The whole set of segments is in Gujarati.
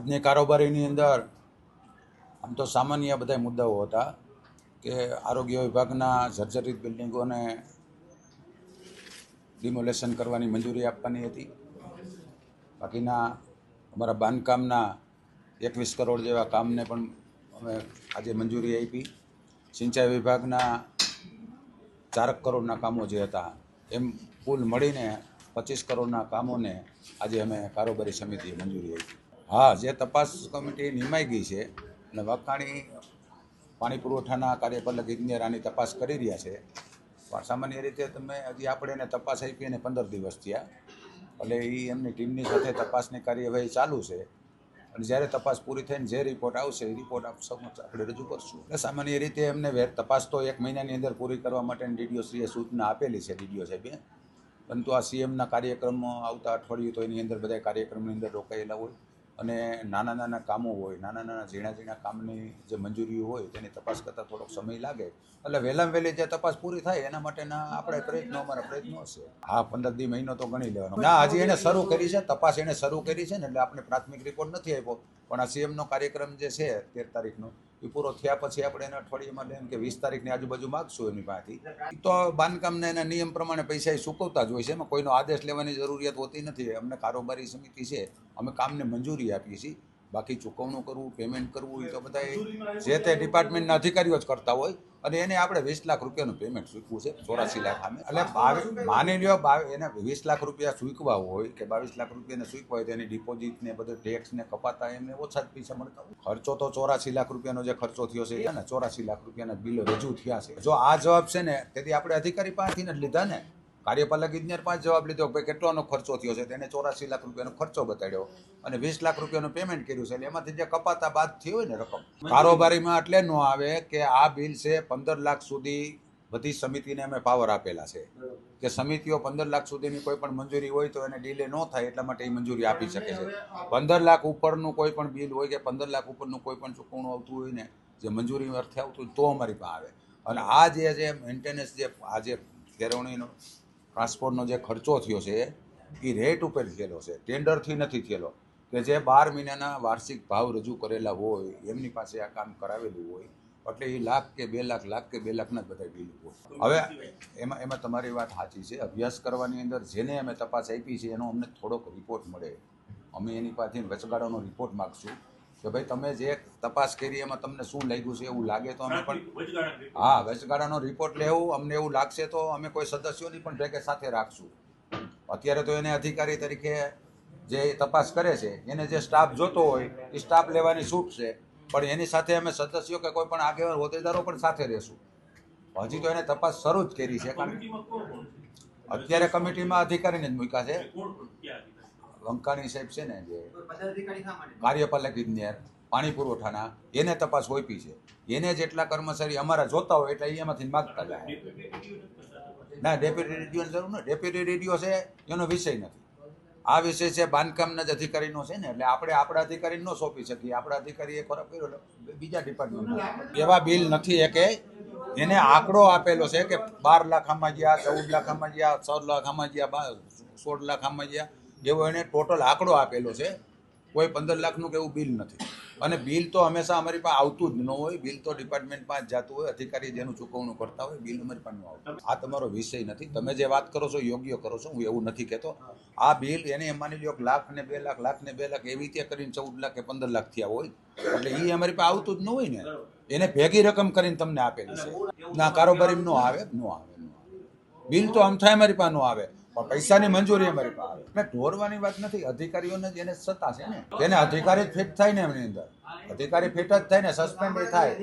આજની કારોબારીની અંદર આમ તો સામાન્ય બધા મુદ્દાઓ હતા કે આરોગ્ય વિભાગના જર્જરિત બિલ્ડિંગોને ડિમોલેશન કરવાની મંજૂરી આપવાની હતી. બાકીના અમારા બાંધકામના એકવીસ કરોડ જેવા કામને પણ અમે આજે મંજૂરી આપી. સિંચાઈ વિભાગના ચારક કરોડના કામો જે હતા, એમ કુલ મળીને પચીસ કરોડના કામોને આજે અમે કારોબારી સમિતિએ મંજૂરી આપી. હા, જે તપાસ કમિટી નિમાઈ ગઈ છે અને વખાણી પાણી પુરવઠાના કાર્યપાલક ઇજનેર આની તપાસ કરી રહ્યા છે. પણ સામાન્ય રીતે તમે હજી આપણે એને તપાસ આપી અને પંદર દિવસ થયા. એટલે એ એમની ટીમની સાથે તપાસની કાર્યવાહી ચાલુ છે. અને જ્યારે તપાસ પૂરી થઈને જે રિપોર્ટ આવશે, એ રિપોર્ટ આપ સમક્ષ આપણે રજૂ કરશું. એટલે સામાન્ય રીતે એમને તપાસ તો એક મહિનાની અંદર પૂરી કરવા માટેની ડીડીઓ શ્રીએ સૂચના આપેલી છે ડીડીઓ સાહેબે. પરંતુ આ સીએમના કાર્યક્રમ આવતા અઠવાડિયું તો એની અંદર બધા કાર્યક્રમની અંદર રોકાયેલા હોય. અને નાના નાના કામો હોય, નાના નાના ઝીણા ઝીણા કામની જે મંજૂરીઓ હોય તેની તપાસ કરતાં થોડોક સમય લાગે. એટલે વહેલામાં વહેલી જે તપાસ પૂરી થાય એના માટેના આપણે પ્રયત્નો, અમારા પ્રયત્નો હશે. હા, પંદર દી મહિનો તો ગણી લેવાનો. ના, હજી એને શરૂ કરી છે, તપાસ એને શરૂ કરી છે ને એટલે આપણે પ્રાથમિક રિપોર્ટ નથી આપ્યો. પણ આ સીએમનો કાર્યક્રમ જે છે તેર તારીખનો, એ પૂરો થયા પછી આપણે એને અઠવાડિયામાં લઈને કે વીસ તારીખની આજુબાજુ માગશું એની પાસેથી. તો બાંધકામને એના નિયમ પ્રમાણે પૈસા એ ચૂકવતા જ હોય છે, એમાં કોઈનો આદેશ લેવાની જરૂરિયાત હોતી નથી. અમને કારોબારી સમિતિ છે, અમે કામને મંજૂરી આપીએ છીએ. બાકી ચૂકવણું કરવું પેમેન્ટ કરવું એ તો બધા જે તે ડિપાર્ટમેન્ટના અધિકારીઓ જ કરતા હોય. અને એને આપણે વીસ લાખ રૂપિયાનું પેમેન્ટ ચૂકવું છે ચોરાસી લાખ સામે. એટલે બાવીસ માની લ્યો એને વીસ લાખ રૂપિયા ચૂકવા હોય કે બાવીસ લાખ રૂપિયાને ચૂકવા હોય તો એની ડિપોઝિટ ને બધું ટેક્સ ને કપાતા એમને ઓછા જ પૈસા મળતા હોય. ખર્ચો તો ચોરાસી લાખ રૂપિયાનો જે ખર્ચો થયો છે એને ચોરાસી લાખ રૂપિયાના બિલો રજૂ થયા છે. જો આ જવાબ છે ને તેથી આપણે અધિકારી પાસેથી જ લીધા ને કાર્યપાલક ઇજનેર પાસે જવાબ લીધો કે કેટલોનો ખર્ચો થયો છે? તેને ચોરાસી લાખ રૂપિયાનો ખર્ચો બતાડ્યો અને વીસ લાખ રૂપિયાનું પેમેન્ટ કર્યું છે. એટલે એમાંથી જે કપાતા બાદ થઈ હોય ને રકમ, કારોબારીમાં એટલે ન આવે કે આ બિલ છે પંદર લાખ સુધી બધી સમિતિને અમે પાવર આપેલા છે. કે સમિતિઓ પંદર લાખ સુધીની કોઈ પણ મંજૂરી હોય તો એને ડીલે ન થાય એટલા માટે એ મંજૂરી આપી શકે છે. પંદર લાખ ઉપરનું કોઈ પણ બિલ હોય કે પંદર લાખ ઉપરનું કોઈ પણ ચૂકવણું આવતું હોય ને, જે મંજૂરી અર્થે આવતું હોય તો અમારી પાસે આવે. અને આ જે મેન્ટેનન્સ જે આ જે કેળવણીનો ટ્રાન્સપોર્ટનો જે ખર્ચો થયો છે, એ રેટ ઉપર થયેલો છે. ટેન્ડરથી નથી થયેલો. કે જે બાર મહિનાના વાર્ષિક ભાવ રજૂ કરેલા હોય, એમની પાસે આ કામ કરાવેલું હોય, એટલે એ લાખ કે બે લાખ લાખ કે બે લાખના બધા બિલ હવે એમાં એમાં તમારી વાત સાચી છે. અભ્યાસ કરવાની અંદર જેને અમે તપાસ આપી છે, એનો અમને થોડોક રિપોર્ટ મળે. અમે એની પાસેથી વચગાળાનો રિપોર્ટ માગશું. કે ભાઈ તમે જે તપાસ કરી એમાં તમને શું લાગ્યું છે એવું લાગે તો અમે પણ હા વચગાળાનો રિપોર્ટ લેવું અમને એવું લાગશે તો અમે કોઈ સદસ્યોની પણ ભેગે સાથે રાખશું. અત્યારે તો એને અધિકારી તરીકે જે તપાસ કરે છે એને જે સ્ટાફ જોતો હોય એ સ્ટાફ લેવાની છૂટ છે. પણ એની સાથે અમે સદસ્યો કે કોઈ પણ આગેવાન હોદ્દેદારો પણ સાથે રહેશું. હજી તો એને તપાસ શરૂ જ કરી છે કારણ અત્યારે કમિટીમાં અધિકારીને જ મૂક્યા છે? વંકાણી સાહેબ છે ને જે કાર્યપાલક ઇજનેર પાણી પુરવઠાના એને તપાસ હોઈપી છે. એને જેટલા કર્મચારી અમારા જોતા હોય એટલે એમાંથી માગતા જાય. ના ડેપ્યુટી રેડિયોની જરૂર નથી ડેપ્યુટી રેડિયો છે એનો વિષય નથી. આ વિષય છે બાંધકામના જ અધિકારીનો છે ને એટલે આપણે આપણા અધિકારીને ન સોંપી શકીએ. આપણા અધિકારીએ ખરાબ કર્યો બીજા ડિપાર્ટમેન્ટ એવા બિલ નથી એ કે એને આંકડો આપેલો છે કે બાર લાખ આમાં ગયા ચૌદ લાખ આમાં ગયા ચૌદ લાખ આમાં ગયા સોળ લાખ આમાં ગયા. એવો એણે ટોટલ આંકડો આપેલો છે, કોઈ પંદર લાખનું કે એવું બિલ નથી. અને બિલ તો હંમેશા અમારી પાસે આવતું જ ન હોય બિલ તો ડિપાર્ટમેન્ટ પાસે જ જતું હોય, અધિકારી જેનું ચૂકવણું કરતા હોય બિલ અમારી પાસે આવતું આ તમારો વિષય નથી. તમે જે વાત કરો છો, યોગ્ય કરો છો, હું એવું નથી કહેતો. આ બિલ એને માની લો લાખ ને બે લાખ લાખ ને બે લાખ એવી રીતે કરીને ચૌદ લાખ કે પંદર લાખ થયા હોય. એટલે એ અમારી પાસે આવતું જ ન હોય ને. એને ભેગી રકમ કરીને તમને આપેલી છે. ના કારોબારી ન આવે ન આવે બિલ તો આમ થાય, અમારી પાસે ન આવે. પૈસાની મંજૂરી અમારી પાસે. એટલે ઢોરવાની વાત નથી, અધિકારીઓને જેને સત્તા છે ને. તેને અધિકારી ફિટ થાય ને એમની અંદર. અધિકારી ફિટ જ થાય ને સસ્પેન્ડ થાય.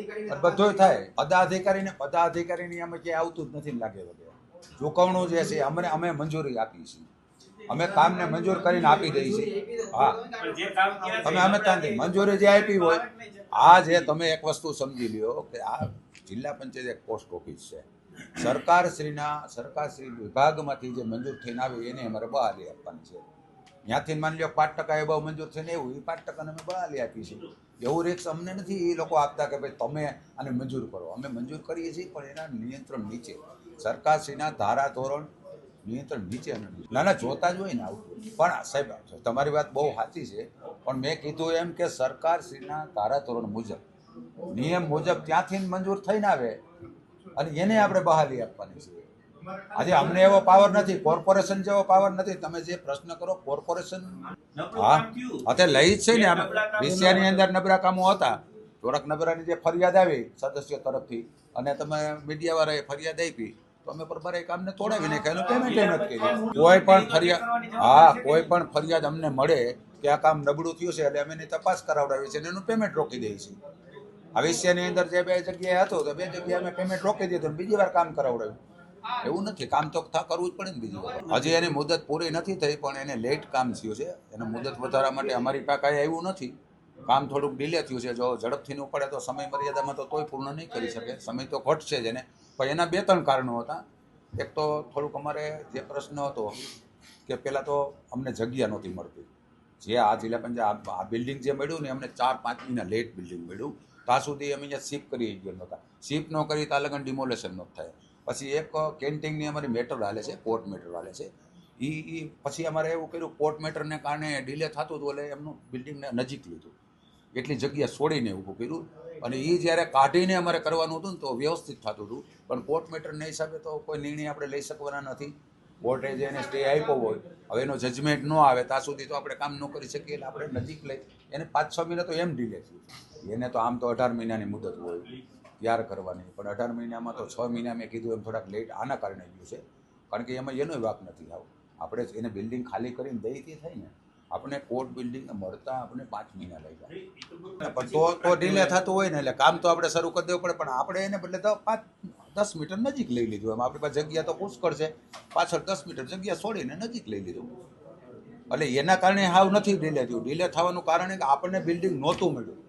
બધું થાય. પદા અધિકારીને પદા અધિકારીની અમે ક્યાંય આવતું જ નથી લાગે વગેરે. ચૂકવણું જે છે, અમને અમે મંજૂરી આપી છીએ અમે કામને મંજૂર કરીને આપી દઈ છે હા. તમે અમે ત્યાં મંજૂરી જે આપી હોય, આ જે તમે એક વસ્તુ સમજી લ્યો કે આ જિલ્લા પંચાયત એક પોસ્ટ ઓફિસ છે. સરકાર શ્રીના વિભાગમાંથી જે મંજૂર થઈને આવે એને અમારે બહાલી આપવાની છે. ત્યાંથી માની લો પાંચ ટકા એ બહુ મંજૂર થઈને એવું એ પાંચ ટકાને અમે બહાલી આપી છીએ એવું રેક્સ અમને નથી, એ લોકો આપતા કે ભાઈ તમે આને મંજૂર કરો. અમે મંજૂર કરીએ છીએ, પણ એના નિયંત્રણ નીચે. સરકારશ્રીના ધારા ધોરણ નિયંત્રણ નીચે ના ના, જોતા જ હોય ને આવું. પણ સાહેબ, તમારી વાત બહુ સાચી છે, પણ મેં કીધું એમ કે સરકારશ્રીના ધારા ધોરણ મુજબ. નિયમ મુજબ ત્યાંથી મંજૂર થઈને આવે. અને એને આપણે બહાલી આપવાની છે. આજે અમને એવો પાવર નથી કોર્પોરેશન જેવો પાવર નથી. તમે જે પ્રશ્ન કરો કોર્પોરેશન હા અત્યારે લઈ જ છે ને વિષયની અંદર નબળા કામો હતા. થોડાક નબળાની જે ફરિયાદ આવી સદસ્ય તરફથી અને તમે મીડિયાવાળાએ ફરિયાદ આપી તો અમે બરાબર એ કામને તોડાવી નાખ્યા પેમેન્ટ નથી કર્યું? કોઈ પણ ફરિયાદ હા કોઈ પણ ફરિયાદ અમને મળે કે આ કામ નબળું થયું છે એટલે અમે એની તપાસ કરાવડાવી છે અને એનું પેમેન્ટ રોકી દઈએ છીએ. આ વિષયની અંદર જે બે જગ્યાએ હતો, તો બે જગ્યાએ અમે પેમેન્ટ રોકી દીધું બીજી વાર કામ કરાવડાવ્યું. એવું નથી, કામ તો કરવું જ પડે ને બીજી હજી એની મુદત પૂરી નથી થઈ, પણ એને લેટ કામ થયું છે. એને મુદત વધારવા માટે અમારી પાસે આવ્યું નથી. કામ થોડુંક ડિલે થયું છે. જો ઝડપથી ન પડે તો સમય મર્યાદામાં તો તોય પૂર્ણ નહીં કરી શકે. સમય તો ઘટશે જ એને. પણ એના બે ત્રણ કારણો હતા. એક તો થોડુંક અમારે જે પ્રશ્ન હતો કે પહેલાં તો અમને જગ્યા નહોતી મળતી. જે આ જિલ્લા પંચાયત, આ બિલ્ડિંગ જે મળ્યું ને, અમને ચાર પાંચ મહિના લેટ બિલ્ડિંગ મળ્યું. ત્યાં સુધી અમે અહીંયા શિફ્ટ કરી ગયા નહોતા. શિફ્ટ ન કરી ત્યાં લગન ડિમોલેશન ન થાય. પછી એક કેન્ટીનની અમારી મેટર હાલે છે કોર્ટ મેટર હાલે છે. એ એ પછી અમારે એવું કર્યું કોર્ટ મેટરને કારણે ડિલે થતું હતું એટલે એમનું બિલ્ડિંગને નજીક લીધું. એટલી જગ્યા છોડીને ઊભું કર્યું. અને એ જ્યારે કાઢીને અમારે કરવાનું હતું ને તો વ્યવસ્થિત થતું હતું. પણ કોર્ટ મેટરના હિસાબે તો કોઈ નિર્ણય આપણે લઈ શકવાના નથી. કોર્ટે જે એને સ્ટે આપ્યો હોય, હવે એનો જજમેન્ટ ન આવે, ત્યાં સુધી તો આપણે કામ ન કરી શકીએ એટલે આપણે નજીક લઈ. એને પાંચ છ મહિના તો એમ ડીલે થયું એને તો આમ તો અઢાર મહિનાની મુદત હોય, ત્યાર કરવાની. પણ અઢાર મહિનામાં તો છ મહિના મેં કીધું એમ થોડાક લેટ આના કારણે ગયું છે. કારણ કે એમાં એનો વાક નથી આવો. આપણે એને બિલ્ડિંગ ખાલી કરીને દઈ થાય ને, આપણે કોર્ટ બિલ્ડિંગ મળતા આપણે પાંચ મહિના લઈ ગયા. તો તો ડિલે થતું હોય ને એટલે કામ તો આપણે શરૂ કરી દેવું પડે, પણ આપણે એને બદલે તો પાંચ દસ મીટર નજીક લઈ લીધું. એમ આપણી પાસે જગ્યા તો પુષ્કળ છે. પાછળ દસ મીટર જગ્યા છોડીને નજીક લઈ લીધું. એટલે એના કારણે હાવ નથી ડિલે થયું. ડિલે થવાનું કારણ કે આપણને બિલ્ડિંગ નહોતું મળ્યું.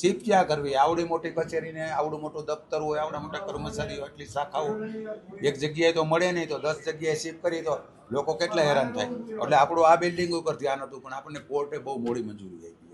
શિફ્ટ ક્યાં કરવી, આવડી મોટી કચેરીને આવડું મોટું દફતર હોય, આવડા મોટા કર્મચારીઓ, એટલી શાખાઓ, એક જગ્યાએ તો મળે નહીં તો દસ જગ્યાએ શિફ્ટ કરી તો લોકો કેટલા હેરાન થાય. એટલે આપણું આ બિલ્ડિંગ ઉપર ધ્યાન હતું, પણ આપણને કોર્ટે બહુ મોડી મંજૂરી આપી.